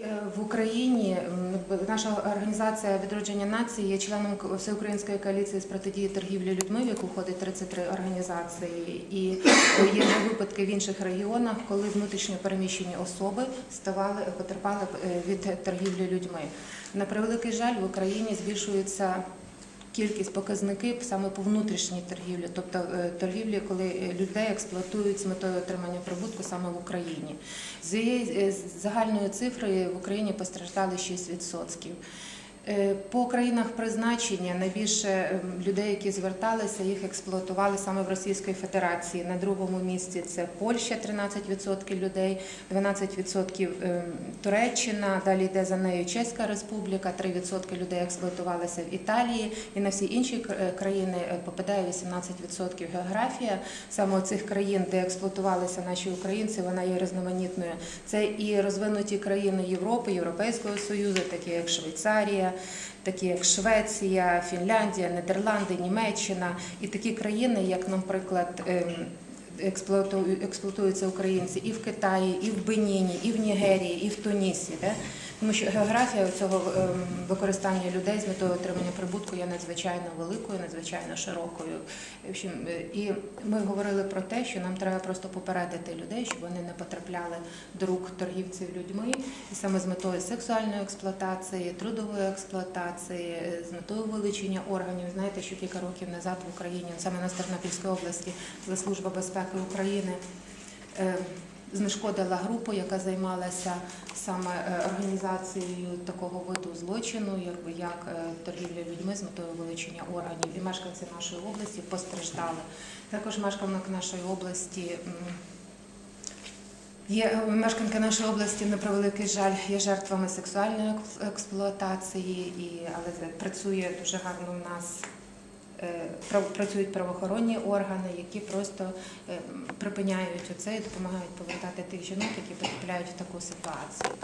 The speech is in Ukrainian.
Е, В Україні наша організація відродження нації є членом всеукраїнської коаліції з протидії торгівлі людьми, в яку входить 33 організації. І е, є випадки в інших регіонах, коли внутрішньо переміщені особи ставали потерпали е, від торгівлі людьми. На превеликий жаль, в Україні збільшується. Кількість показники саме по внутрішній торгівлі, тобто е, торгівлі, коли е, людей експлуатують з метою отримання прибутку саме в Україні. З е, загальної цифри в Україні постраждали 6%. Е, По країнах призначення найбільше ем, людей, які зверталися, їх експлуатували саме в Російській Федерації. На другому місці це Польща, 13% людей, 12% ем, Туреччина. Далі йде за нею Чеська Республіка, 3% людей експлуатувалися в Італії, і на всі інші е, країни е, попадає 18% географія. Саме цих країн, де експлуатувалися наші українці, вона є різноманітною. Це і розвинуті країни Європи, Європейського Союзу, такі як Швейцарія, такі як Швеція, Фінляндія, Нідерланди, Німеччина, і такі країни, як, наприклад, ем, експлуатуються українці і в Китаї, і в Беніні, і в Нігерії, і в Тунісі. Де? Тому що географія цього ем, використання людей з метою отримання прибутку є надзвичайно великою, надзвичайно широкою. Е, І ми говорили про те, що нам треба просто попередити людей, щоб вони не потрапляли до рук торгівців людьми, і саме з метою сексуальної експлуатації, трудової експлуатації, е, з метою вилучення органів. Знаєте, що кілька років назад в Україні, саме на Тернопільській області, служба безпеки України. е, Знешкодила групу, яка займалася саме е, організацією такого виду злочину, як е, торгівля людьми з метою вилучення органів. І мешканці нашої області постраждали. Також мешканок нашої області. Є мешканки нашої області, на превеликий жаль, є жертвами сексуальної експлуатації, і, але працює дуже гарно в нас. Е, Працюють правоохоронні органи, які просто е, припиняють оце і допомагають повертати тих жінок, які потрапляють в таку ситуацію.